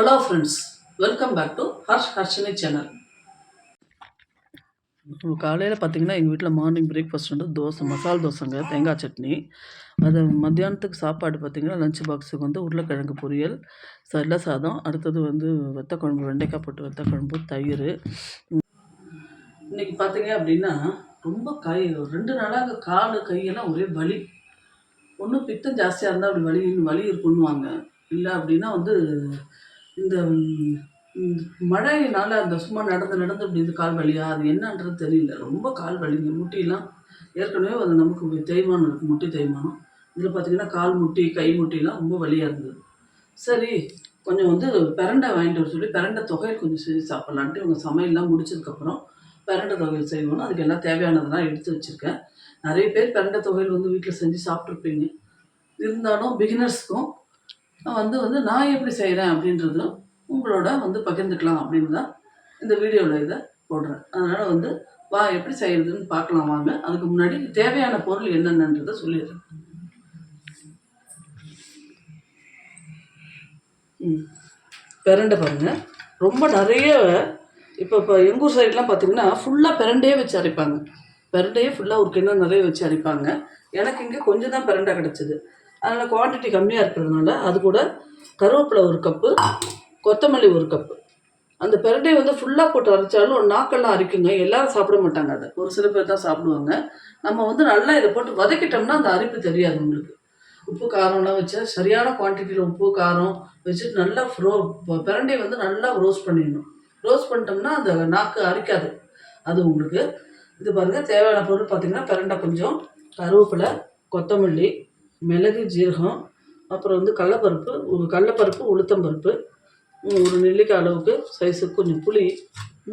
Hello friends welcome back to Harsh Harshini channel காலையில் பார்த்தீங்கன்னா எங்கள் வீட்டில் மார்னிங் பிரேக்ஃபாஸ்ட் வந்து தோசை மசால் தோசைங்க தேங்காய் சட்னி. அது மத்தியானத்துக்கு சாப்பாடு பார்த்தீங்கன்னா லஞ்ச் பாக்ஸுக்கு வந்து உருளைக்கிழங்கு பொரியல் சல்ல சாதம். அடுத்தது வந்து வெத்த குழம்பு வெண்டைக்காய் போட்டு வெத்த குழம்பு தயிர். இன்னைக்கு பார்த்தீங்க அப்படின்னா ரொம்ப கை ரெண்டு நாளாக கால் கையெல்லாம் ஒரே வலி. ஒன்று பித்தம் ஜாஸ்தியாக இருந்தால் அப்படி வலி வலி இருக்குன்னுவாங்க. இல்லை அப்படின்னா வந்து இந்த மழையினால் மழையினால அந்த சும்மா நடந்து நடந்து அப்படி இது கால் வலியா? அது என்னன்றது தெரியல. ரொம்ப கால் வலிங்க முட்டிலாம் ஏற்கனவே அது நமக்கு தேய்மானம் இருக்குது முட்டி தேய்மானம். இதில் பார்த்தீங்கன்னா கால் முட்டி கை முட்டிலாம் ரொம்ப வலியாக இருந்தது. சரி கொஞ்சம் வந்து பிரண்டை வாங்கிட்டு வர சொல்லி பிரண்டை தொகையில் கொஞ்சம் செஞ்சு சாப்பிட்லான்ட்டு இவங்க சமையல்லாம் முடிச்சதுக்கப்புறம் பிரண்டை தொகையில் செய்வோம் அதுக்கு எல்லாம் தேவையானதெல்லாம் எடுத்து வச்சுருக்கேன். நிறைய பேர் பிரண்டை தொகையில் வந்து வீட்டில் செஞ்சு சாப்பிட்ருப்பீங்க இருந்தாலும் பிகினர்ஸ்க்கும் வந்து வந்து நான் எப்படி செய்கிறேன் அப்படின்றதும் உங்களோட வந்து பகிர்ந்துக்கலாம் அப்படின்னு தான் இந்த வீடியோவில் இதை போடுறேன். அதனால் வந்து வா எப்படி செய்கிறதுன்னு பார்க்கலாம் வாங்க. அதுக்கு முன்னாடி தேவையான பொருள் என்னென்னன்றதை சொல்லிடுறேன். ம். பிரண்டை பாருங்கள் ரொம்ப நிறைய இப்போ இப்போ எங்கள் ஊர் சைட்லாம் பார்த்தீங்கன்னா ஃபுல்லாக பிரண்டையே வச்சு அரைப்பாங்க. பெரண்டையே ஃபுல்லாக ஒரு கிண்ணம் நிறைய வச்சு அரைப்பாங்க. எனக்கு இங்கே கொஞ்சம் தான் பெரண்டை கிடச்சிது. அதனால் குவான்டிட்டி கம்மியாக இருக்கிறதுனால அது கூட கருவேப்பிலை ஒரு கப்பு கொத்தமல்லி ஒரு கப்பு அந்த பிரண்டையை வந்து ஃபுல்லாக போட்டு அரைச்சாலும் ஒரு நாக்கெல்லாம் அரிக்குங்க. எல்லாரும் சாப்பிட மாட்டாங்க அதை. ஒரு சில பேர் தான் சாப்பிடுவாங்க. நம்ம வந்து நல்லா இதை போட்டு வதக்கிட்டோம்னா அந்த அரிப்பு தெரியாது உங்களுக்கு உப்பு காரம்லாம் வச்சா சரியான குவான்டிட்டியில் உப்பு காரம் வச்சுட்டு நல்லா ஃப்ரோ பிரண்டையை வந்து நல்லா ரோஸ்ட் பண்ணிடணும். ரோஸ்ட் பண்ணிட்டோம்னா அந்த நாக்கு அரிக்காது. அது உங்களுக்கு இது பாருங்கள் தேவையான பொருள் பார்த்திங்கன்னா பிரண்டை கொஞ்சம் கருவேப்பிலை கொத்தமல்லி மிளகு ஜீரகம் அப்புறம் வந்து கடலப்பருப்பு கடலப்பருப்பு உளுத்தம்பருப்பு ஒரு நெல்லிக்காய் அளவுக்கு சைஸுக்கு கொஞ்சம் புளி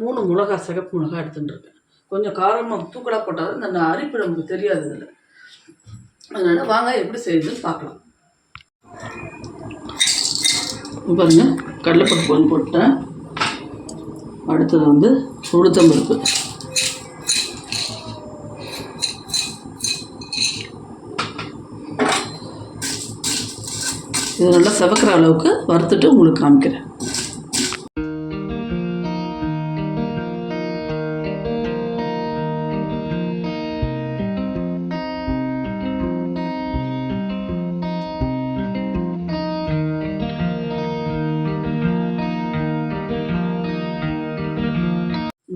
மூணு மிளகா சிகப்பு மிளகா எடுத்துட்டுருக்கேன் கொஞ்சம் காரமாக தூக்கலாக போட்டால் தான் இந்த அரிப்பு நமக்கு தெரியாது இதில். அதனால் வாங்க எப்படி செய்யுதுன்னு பார்க்கலாம். பாருங்கள் கடலப்பருப்பு கடலைப்பருப்பு கொஞ்சம் போட்டேன் அடுத்தது வந்து உளுத்தம்பருப்பு. இது நல்லா செவக்கிற அளவுக்கு வறுத்துட்டு உங்களுக்கு காமிக்கிறேன்.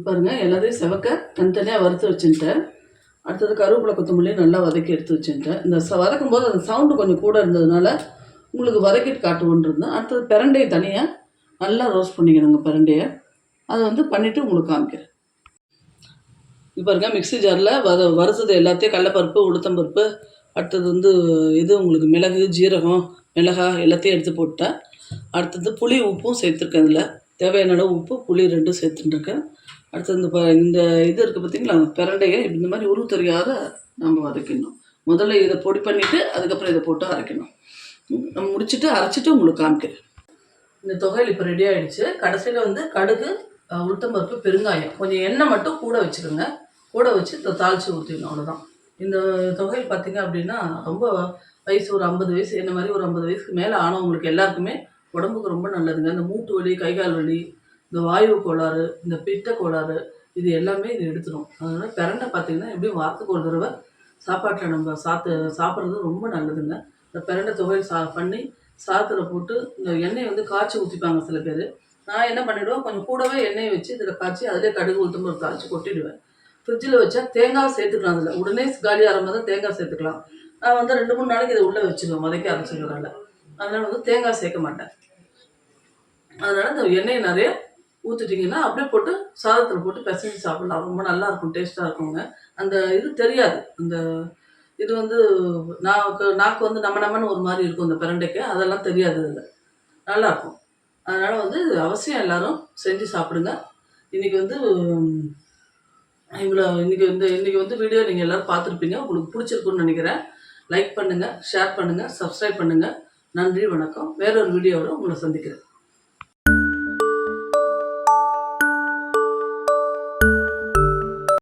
பாருங்க எல்லாத்தையும் செவக்க தனித்தனியாக வறுத்து வச்சுட்டேன். அடுத்தது கருவேப்பிலை கொத்தமல்லியும் நல்லா வதக்கி எடுத்து வச்சுட்டேன். இந்த வதக்கும் போது அந்த சவுண்டு கொஞ்சம் கூட இருந்ததுனால உங்களுக்கு வதக்கிட்டு காட்டுவோன்னு இருந்தேன் அடுத்தது பிரண்டையை தனியாக நல்லா ரோஸ்ட் பண்ணிக்கணுங்க பிரண்டையை. அதை வந்து பண்ணிவிட்டு உங்களுக்கு காமிக்கிறேன். இப்போ இருக்க மிக்ஸி ஜாரில் வத வறுத்தது எல்லாத்தையும் கடலப்பருப்பு உளுத்தம்பருப்பு அடுத்தது வந்து இது உங்களுக்கு மிளகு ஜீரகம் மிளகாய் எல்லாத்தையும் எடுத்து போட்டேன் அடுத்தது புளி உப்பும் சேர்த்துருக்கேன் இதில். தேவையான அளவு உப்பு புளி ரெண்டும் சேர்த்துட்டுருக்கேன். அடுத்தது இந்த ப- இந்த இது இருக்குது பார்த்தீங்களா பிரண்டையை இந்த மாதிரி உருவு தெரியாத நம்ம வதக்கிடணும். முதல்ல இதை பொடி பண்ணிவிட்டு அதுக்கப்புறம் இதை போட்டு அரைக்கணும். நம்ம முடிச்சுட்டு அரைச்சிட்டு உங்களுக்கு காமிக்கிறேன். இந்த தொகையில் இப்போ ரெடி ஆகிடுச்சு கடைசியில் வந்து கடுகு உளுத்தம்பருப்பு பெருங்காயம். கொஞ்சம் எண்ணெய் மட்டும் கூட வச்சுருங்க கூட வச்சு இந்த தாளித்து ஊற்றிடணும் அவ்வளோதான் இந்த தொகையில் பார்த்தீங்க அப்படின்னா ரொம்ப வயசு ஒரு ஐம்பது வயசு என்ன மாதிரி ஒரு ஐம்பது வயசுக்கு மேலே ஆனவங்களுக்கு எல்லாருக்குமே உடம்புக்கு ரொம்ப நல்லதுங்க. இந்த மூட்டு வலி கை கால் வலி இந்த வாயு கோளாறு இந்த பித்த கோளாறு இது எல்லாமே இது எடுத்துடும் அதனால் பிரண்டை பார்த்தீங்கன்னா எப்படியும் வாரத்துக்கு ஒரு தடவை சாப்பாட்டில் நம்ம சாத்து சாப்பிட்றது ரொம்ப நல்லதுங்க. இந்த பிரண்டை துவையல் சா பண்ணி சாத்தில் போட்டு இந்த எண்ணெய் வந்து காய்ச்சி ஊற்றிப்பாங்க சில பேர். நான் என்ன பண்ணிவிடுவேன் கொஞ்சம் கூடவே எண்ணெயை வச்சு இதில் காய்ச்சி அதிலே கடுகு உளுத்தம்பருப்பு காய்ச்சி கொட்டிடுவேன். ஃப்ரிட்ஜில் வச்சா தேங்காய் சேர்த்துக்கலாம் அதில். உடனே காலி ஆரம்பம் தான் தேங்காய் சேர்த்துக்கலாம். நான் வந்து ரெண்டு மூணு நாளைக்கு இதை உள்ளே வச்சுருவேன் வதக்கி அரைச்சிக்கிறனால அதனால் வந்து தேங்காய் சேர்க்க மாட்டேன். அதனால் இந்த எண்ணெயை நிறைய ஊற்றிட்டிங்கன்னா அப்படியே போட்டு சாதத்தில் போட்டு பிசைஞ்சு சாப்பிடலாம். ரொம்ப நல்லா இருக்கும் டேஸ்ட்டாக இருக்குங்க. அந்த இது தெரியாது. அந்த இது வந்து நாக்கு நாக்கு வந்து நம்ம நம்மன்னு ஒரு மாதிரி இருக்கும் இந்த பிரண்டைக்கு. அதெல்லாம் தெரியாது இதில். நல்லாயிருக்கும் அதனால் வந்து அவசியம் எல்லோரும் செஞ்சு சாப்பிடுங்க. இன்றைக்கி வந்து இவ்வளோ இன்றைக்கி வந்து இன்றைக்கி வந்து வீடியோ நீங்கள் எல்லோரும் பார்த்துருப்பீங்க. உங்களுக்கு பிடிச்சிருக்குன்னு நினைக்கிறேன். லைக் பண்ணுங்கள் ஷேர் பண்ணுங்கள் சப்ஸ்கிரைப் பண்ணுங்கள் நன்றி வணக்கம். வேறொரு வீடியோவில் உங்களை சந்திக்கிறேன்.